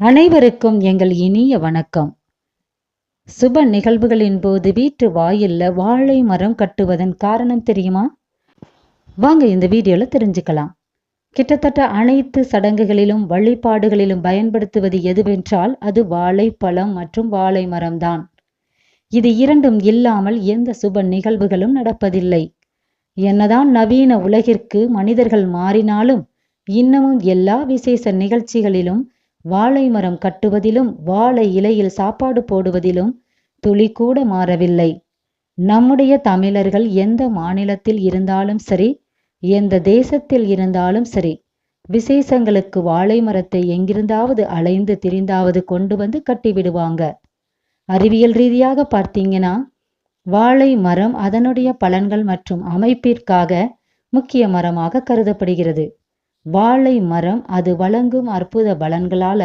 அனைவருக்கும் எங்கள் இனிய வணக்கம். சுப நிகழ்வுகளின் போது வீட்டு வாயில்ல வாழை மரம் கட்டுவதன் காரணம் தெரியுமா? வாங்க இந்த வீடியோல தெரிஞ்சுக்கலாம். கிட்டத்தட்ட அனைத்து சடங்குகளிலும் வழிபாடுகளிலும் பயன்படுத்துவது எதுவென்றால் அது வாழைப்பழம் மற்றும் வாழை மரம்தான். இது இரண்டும் இல்லாமல் எந்த சுப நிகழ்வுகளும் நடப்பதில்லை. என்னதான் நவீன உலகிற்கு மனிதர்கள் மாறினாலும் இன்னமும் எல்லா விசேஷ நிகழ்ச்சிகளிலும் வாழை மரம் கட்டுவதிலும் வாழை இலையில் சாப்பாடு போடுவதிலும் துளி கூட மாறவில்லை. நம்முடைய தமிழர்கள் எந்த மாநிலத்தில் இருந்தாலும் சரி எந்த தேசத்தில் இருந்தாலும் சரி விசேஷங்களுக்கு வாழை மரத்தை எங்கிருந்தாவது அலைந்து திரிந்தாவது கொண்டு வந்து கட்டிவிடுவாங்க. அறிவியல் ரீதியாக பார்த்தீங்கன்னா வாழை மரம் அதனுடைய பலன்கள் மற்றும் அமைப்பிற்காக முக்கிய மரமாக கருதப்படுகிறது. வாழை மரம் அது வழங்கும் அற்புத பலன்களால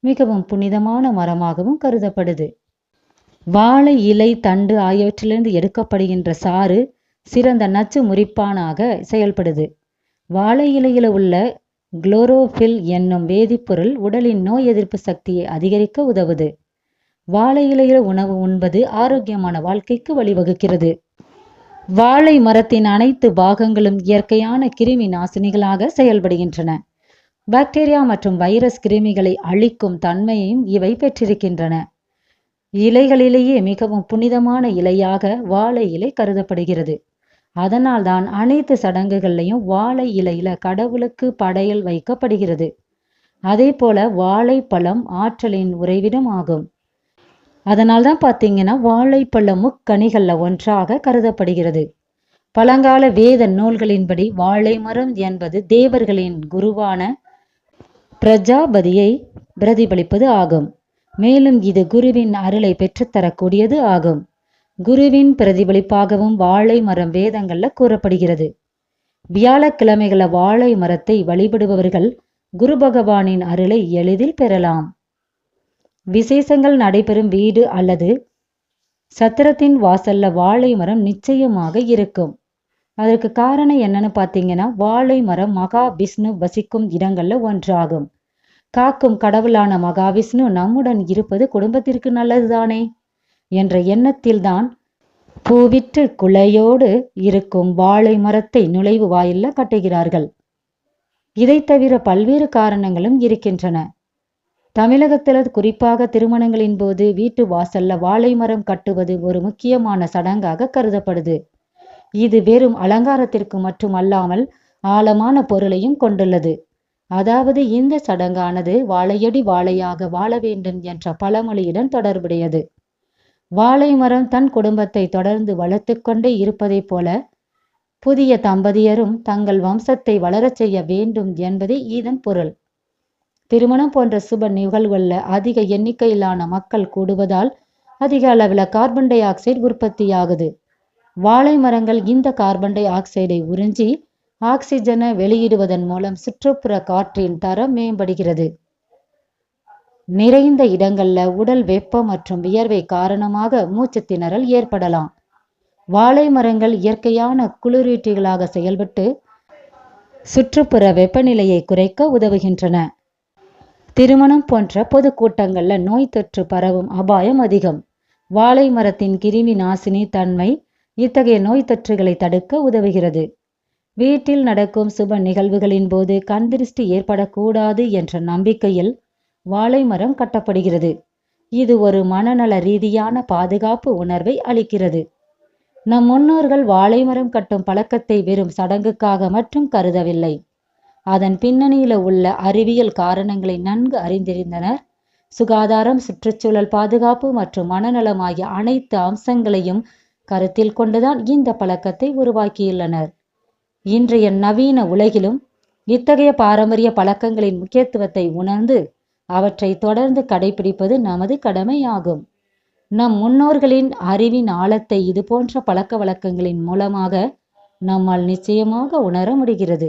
மிகவும் புனிதமான மரமாகவும் கருதப்படுது. வாழை இலை தண்டு ஆகியவற்றிலிருந்து எடுக்கப்படுகின்ற சாறு சிறந்த நச்சு முறிப்பானாக செயல்படுது. வாழை இலையில உள்ள குளோரோஃபில் என்னும் வேதிப்பொருள் உடலின் நோய் எதிர்ப்பு சக்தியை அதிகரிக்க உதவுது. வாழை இலையில உணவு உண்பது ஆரோக்கியமான வாழ்க்கைக்கு வழிவகுக்கிறது. வாழை மரத்தின் அனைத்து பாகங்களும் இயற்கையான கிருமி நாசினிகளாக செயல்படுகின்றன. பாக்டீரியா மற்றும் வைரஸ் கிருமிகளை அழிக்கும் தன்மையையும் இவை பெற்றிருக்கின்றன. இலைகளிலேயே மிகவும் புனிதமான இலையாக வாழை இலை கருதப்படுகிறது. அதனால்தான் அனைத்து சடங்குகள்லையும் வாழை இலையில கடவுளுக்கு படையல் வைக்கப்படுகிறது. அதே போல வாழைப்பழம் ஆற்றலின் உறைவிடம் ஆகும். அதனால் தான் பார்த்தீங்கன்னா வாழைப்பழமும் கனிகளில் ஒன்றாக கருதப்படுகிறது. பழங்கால வேத நூல்களின்படி வாழை மரம் என்பது தேவர்களின் குருவான பிரஜாபதியை பிரதிபலிப்பது ஆகும். மேலும் இது குருவின் அருளை பெற்றுத்தரக்கூடியது ஆகும். குருவின் பிரதிபலிப்பாகவும் வாழை மரம் வேதங்கள்ல கூறப்படுகிறது. வியாழக்கிழமைகள வாழை மரத்தை வழிபடுபவர்கள் குரு பகவானின் அருளை எளிதில் பெறலாம். விசேஷங்கள் நடைபெறும் வீடு அல்லது சத்திரத்தின் வாசல்ல வாழை மரம் நிச்சயமாக இருக்கும். அதற்கு காரணம் என்னன்னு பார்த்தீங்கன்னா வாழை மரம் மகா விஷ்ணு வசிக்கும் இடங்கள்ல ஒன்றாகும். காக்கும் கடவுளான மகாவிஷ்ணு நம்முடன் இருப்பது குடும்பத்திற்கு நல்லதுதானே? என்ற எண்ணத்தில்தான் பூவிட்டு குலையோடு இருக்கும் வாழை மரத்தை நுழைவு வாயில்ல கட்டுகிறார்கள். இதை தவிர பல்வேறு காரணங்களும் இருக்கின்றன. தமிழகத்தில் குறிப்பாக திருமணங்களின் போது வீட்டு வாசல்ல வாழை மரம் கட்டுவது ஒரு முக்கியமான சடங்காக கருதப்படுது. இது வெறும் அலங்காரத்திற்கு மட்டுமல்லாமல் ஆழமான பொருளையும் கொண்டுள்ளது. அதாவது இந்த சடங்கானது வாழையடி வாழையாக வாழ வேண்டும் என்ற பழமொழியுடன் தொடர்புடையது. வாழை மரம் தன் குடும்பத்தை தொடர்ந்து வளர்த்து கொண்டே இருப்பதைப் போல புதிய தம்பதியரும் தங்கள் வம்சத்தை வளரச் செய்ய வேண்டும் என்பதே இதன் பொருள். திருமணம் போன்ற சுப நிகழ்வுகளில் அதிக எண்ணிக்கையிலான மக்கள் கூடுவதால் அதிக அளவில் கார்பன் டை ஆக்சைடு உற்பத்தியாகுது. வாழை மரங்கள் இந்த கார்பன் டை ஆக்சைடை உறிஞ்சி ஆக்சிஜனை வெளியிடுவதன் மூலம் சுற்றுப்புற காற்றின் தரம் மேம்படுகிறது. நிறைந்த இடங்கள்ல உடல் வெப்பம் மற்றும் வியர்வை காரணமாக மூச்சு திணறல் ஏற்படலாம். வாழை மரங்கள் இயற்கையான குளிரீட்டிகளாக செயல்பட்டு சுற்றுப்புற வெப்பநிலையை குறைக்க உதவுகின்றன. திருமணம் போன்ற பொதுக்கூட்டங்களில் நோய் தொற்று பரவும் அபாயம் அதிகம். வாழை மரத்தின் கிருமி நாசினி தன்மை இத்தகைய நோய் தொற்றுகளை தடுக்க உதவுகிறது. வீட்டில் நடக்கும் சுப நிகழ்வுகளின் போது கண் திருஷ்டி ஏற்படக்கூடாது என்ற நம்பிக்கையில் வாழை மரம் கட்டப்படுகிறது. இது ஒரு மனநல ரீதியான பாதுகாப்பு உணர்வை அளிக்கிறது. நம் முன்னோர்கள் வாழை மரம் கட்டும் பழக்கத்தை வெறும் சடங்குக்காக மட்டும் கருதவில்லை. அதன் பின்னணியில உள்ள அறிவியல் காரணங்களை நன்கு அறிந்திருந்தனர். சுகாதாரம் சுற்றுச்சூழல் பாதுகாப்பு மற்றும் மனநலம் ஆகிய அனைத்து அம்சங்களையும் கருத்தில் கொண்டுதான் இந்த பழக்கத்தை உருவாக்கியுள்ளனர். இன்றைய நவீன உலகிலும் இத்தகைய பாரம்பரிய பழக்கங்களின் முக்கியத்துவத்தை உணர்ந்து அவற்றை தொடர்ந்து கடைபிடிப்பது நமது கடமையாகும். நம் முன்னோர்களின் அறிவின் ஆழத்தை இது போன்ற பழக்க வழக்கங்களின் மூலமாக நம்மால் நிச்சயமாக உணர முடிகிறது.